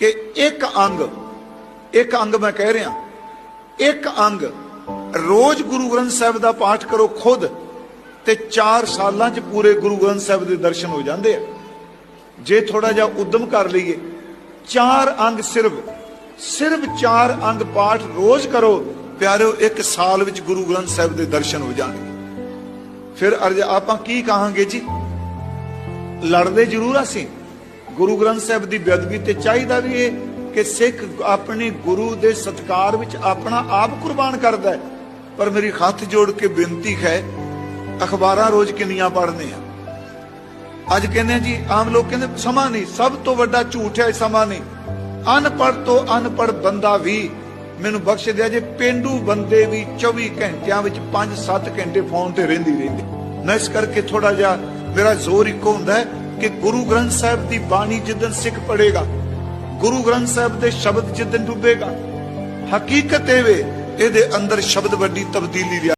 ਕਿ ਇੱਕ ਅੰਗ ਇੱਕ ਅੰਗ ਮੈਂ ਕਹਿ ਰਿਹਾ, ਇੱਕ ਅੰਗ ਰੋਜ਼ ਗੁਰੂ ਗ੍ਰੰਥ ਸਾਹਿਬ ਦਾ ਪਾਠ ਕਰੋ ਖੁਦ ਤੇ 4 ਸਾਲਾਂ 'ਚ ਪੂਰੇ ਗੁਰੂ ਗ੍ਰੰਥ ਸਾਹਿਬ ਦੇ ਦਰਸ਼ਨ ਹੋ ਜਾਂਦੇ ਆ। ਜੇ ਥੋੜਾ ਜਿਹਾ ਉਦਮ ਕਰ ਲਈਏ, ਚਾਰ ਅੰਗ ਸਿਰਫ ਸਿਰਫ ਚਾਰ ਅੰਗ ਪਾਠ ਰੋਜ਼ ਕਰੋ, ਪਿਆਰਿਓ, ਇੱਕ ਸਾਲ ਵਿੱਚ ਗੁਰੂ ਗ੍ਰੰਥ ਸਾਹਿਬ ਦੇ ਦਰਸ਼ਨ ਹੋ ਜਾਣਗੇ। ਫਿਰ ਅਰਜ ਆਪਾਂ ਕੀ ਕਹਾਂਗੇ ਜੀ? ਲੜਦੇ ਜ਼ਰੂਰ ਅਸੀਂ। ਗੁਰੂ ਗ੍ਰੰਥ ਸਾਹਿਬ ਦੀ ਬੇਅਦਬੀ ਤੇ ਚਾਹੀਦਾ ਵੀ ਇਹ ਕਿ ਸਿੱਖ ਆਪਣੇ ਗੁਰੂ ਦੇ ਸਤਕਾਰ ਵਿੱਚ ਆਪਣਾ ਆਪ ਕੁਰਬਾਨ ਕਰਦਾ ਹੈ। ਪਰ ਮੇਰੀ ਹੱਥ ਜੋੜ ਕੇ ਬੇਨਤੀ ਹੈ, ਅਖਬਾਰਾਂ ਰੋਜ਼ ਕਿੰਨੀਆਂ ਪੜ੍ਹਦੇ ਆ ਅੱਜ ਕਹਿੰਦੇ ਜੀ, ਆਮ ਲੋਕ ਕਹਿੰਦੇ ਸਮਾਂ ਨਹੀਂ, ਸਭ ਤੋਂ ਵੱਡਾ ਝੂਠ ਹੈ ਸਮਾਂ ਨਹੀਂ। ਅਨਪੜ੍ਹ ਤੋਂ ਅਨਪੜ੍ਹ ਬੰਦਾ ਵੀ ਮੈਨੂੰ ਬਖਸ਼ ਦਿਆ ਜੇ, ਪਿੰਡੂ ਬੰਦੇ ਵੀ 24 ਘੰਟਿਆਂ ਵਿੱਚ 5-7 ਘੰਟੇ ਫੋਨ ਤੇ ਰਹਿੰਦੀ ਰਹਿੰਦੀ। ਮੈਂ ਇਸ ਕਰਕੇ ਥੋੜਾ ਜਿਹਾ, ਮੇਰਾ ਜ਼ੋਰ ਇੱਕੋ ਹੁੰਦਾ ਹੈ ਕਿ ਗੁਰੂ ਗ੍ਰੰਥ ਸਾਹਿਬ ਦੀ ਬਾਣੀ ਜਿੱਦਨ ਸਿੱਖ ਪੜੇਗਾ ਗੁਰੂ ਗ੍ਰੰਥ ਸਾਹਿਬ ਦੇ ਸ਼ਬਦ ਜਿੱਦਨ ਡੁੱਬੇਗਾ, ਹਕੀਕਤ ਇਹ ਵੇ, ਇਹਦੇ ਅੰਦਰ ਸ਼ਬਦ ਵੱਡੀ ਤਬਦੀਲੀ ਲਿਆ